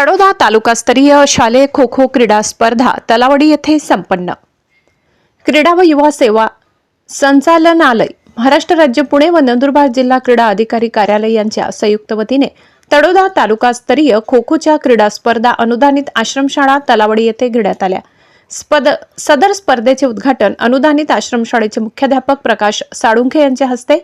तालुकास्तरीय शालेय खो खो क्रीडा स्पर्धा तलावडी येथे संपन्न. क्रीडा व युवा सेवा संचालनालय महाराष्ट्र राज्य पुणे व नंदुरबार जिल्हा क्रीडा अधिकारी कार्यालय यांच्या संयुक्त वतीने तळोदा तालुकास्तरीय खो खोच्या क्रीडा स्पर्धा अनुदानित आश्रमशाळा तलावडी येथे घेण्यात आल्या. स्पद सदर स्पर्धेचे उद्घाटन अनुदानित आश्रमशाळेचे मुख्याध्यापक प्रकाश साळुंखे यांच्या हस्ते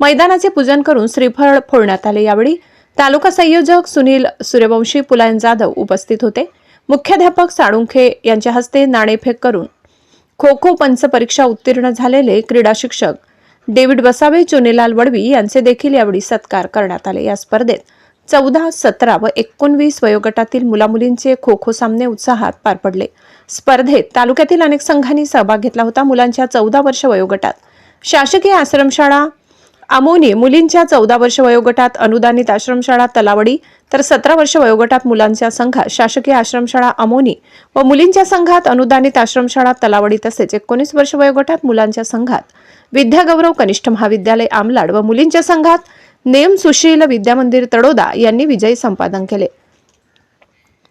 मैदानाचे पूजन करून श्रीफळ फोडण्यात आले. यावेळी तालुका संयोजक सुनील सूर्यवंशी पुलायन जाधव उपस्थित होते. मुख्याध्यापक साळुंखे यांच्या हस्ते नाणेफेक करून खो खो पंच परीक्षा उत्तीर्ण झालेले क्रीडा शिक्षक डेव्हिड बसावे चुनीलाल वडवी यांचे देखील यावेळी सत्कार करण्यात आले. या स्पर्धेत चौदा सतरा व एकोणवीस वयोगटातील मुलामुलींचे खो खो सामने उत्साहात पार पडले. स्पर्धेत तालुक्यातील अनेक संघांनी सहभाग घेतला होता. मुलांच्या चौदा वर्ष वयोगटात शासकीय आश्रमशाळा आमोनी मुलींच्या चौदा वर्ष वयोगटात अनुदानित आश्रमशाळा तलावडी तर सतरा वर्ष वयोगटात मुलांच्या संघात शासकीय आश्रमशाळा अमोनी व मुलींच्या संघात अनुदानित आश्रमशाळा तलावडी तसेच एकोणीस वर्ष वयोगटात मुलांच्या संघात विद्यागौरव कनिष्ठ महाविद्यालय आमलाड व मुलींच्या संघात नेम सुशील विद्यामंदिर तडोदा यांनी विजयी संपादन केले.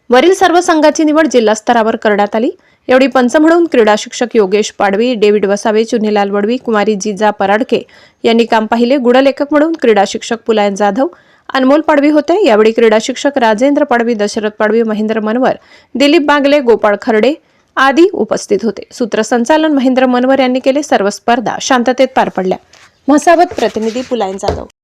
वरील सर्व संघाची निवड जिल्हा स्तरावर करण्यात आली. एवढी पंच म्हणून क्रीडा शिक्षक योगेश पाडवी डेव्हिड वसावे चुन्नीलाल वडवी कुमारी जिजा पराडके यांनी काम पाहिले. गुणलेखक म्हणून क्रीडा शिक्षक पुलायन जाधव अनमोल पाडवी होते. यावेळी क्रीडा शिक्षक राजेंद्र पाडवी दशरथ पाडवी महेंद्र मनवर दिलीप बागले गोपाळ खर्डे आदी उपस्थित होते. सूत्रसंचालन महेंद्र मनवर यांनी केले. सर्व स्पर्धा शांततेत पार पडल्या. म्हसावत प्रतिनिधी पुलायन जाधव.